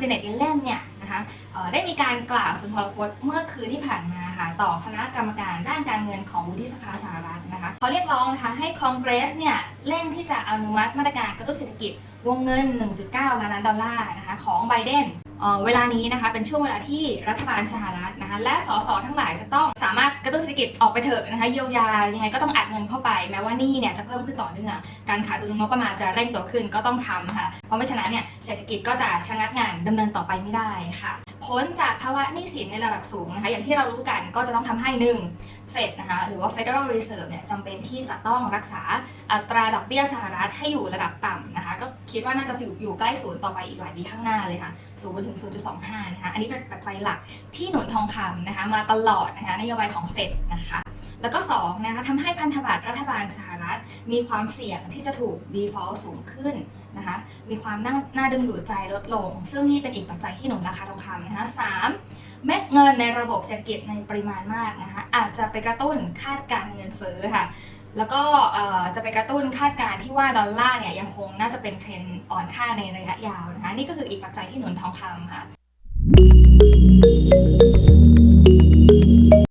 เจเน็ตเลนเนี่ยนะคะได้มีการกล่าวสุนทรพจน์เมื่อคืนที่ผ่านมาค่ะต่อคณะกรรมการด้านการเงินของวุฒิสภาสหรัฐนะคะเขาเรียกร้องนะคะให้คอนเกรสเนี่ยเร่งที่จะอนุมัติมาตรการกระตุ้นเศรษฐกิจวงเงิน 1.9 ล้านล้านดอลลาร์นะคะของไบเดน เวลานี้นะคะเป็นช่วงเวลาที่รัฐบาลสหรัฐนะคะและสสทั้งหลายจะต้องสามารถกระตุ้นเศรษฐกิจออกไปเถอะนะคะเยียวยายังไงก็ต้องอัดเงินเข้าไป แม้ว่านี่เนี่ยจะเพิ่มขึ้นต่อเนื่องการขาดดุลงบประมาณจะเร่งตัวขึ้นก็ต้องทำค่ะเพราะไม่ฉะนั้นเนี่ยเศรษฐกิจก็จะชะงักงานดำเนินต่อไปไม่ได้ค่ะพ้นจากภาวะหนี้สินในระดับสูงนะคะอย่างที่เรารู้กันก็จะต้องทำให้หนึ่งเฟดนะคะหรือว่า Federal Reserve เนี่ยจำเป็นที่จะต้องรักษาอัตราดอกเบี้ยสหรัฐให้อยู่ระดับต่ำนะคะ คิดว่าน่าจะอยู่อยู่ใกล้ศูนย์ต่อไปอีกหลายปีข้างหน้าเลยค่ะศูนย์ถึง 0.25 นะคะ อันนี้เป็นปัจจัยหลักที่หนุนทองคำนะคะมาตลอดนะคะนโยบายของเฟดนะคะแล้วก็2นะคะทำให้พันธบัตรรัฐบาลสหรัฐ มีความเสี่ยงที่จะถูก default สูงขึ้นนะคะมีความน่านาดึงดูดใจลดลง ซึ่งนี่เป็นอีกปัจจัยที่หนุนราคาทองคำนะคะสามเม็ดเงินในระบบเศรษฐกิจในปริมาณมากนะคะอาจจะไปกระตุ้นคาดการเงินเฟ้อค่ะ แล้วก็จะไปกระตุ้นคาดการณ์ที่ว่าดอลลาร์เนี่ยยังคงน่าจะเป็นเทรนด์อ่อนค่าในระยะยาวนะคะนี่ก็คืออีกปัจจัยที่หนุนทองคำค่ะ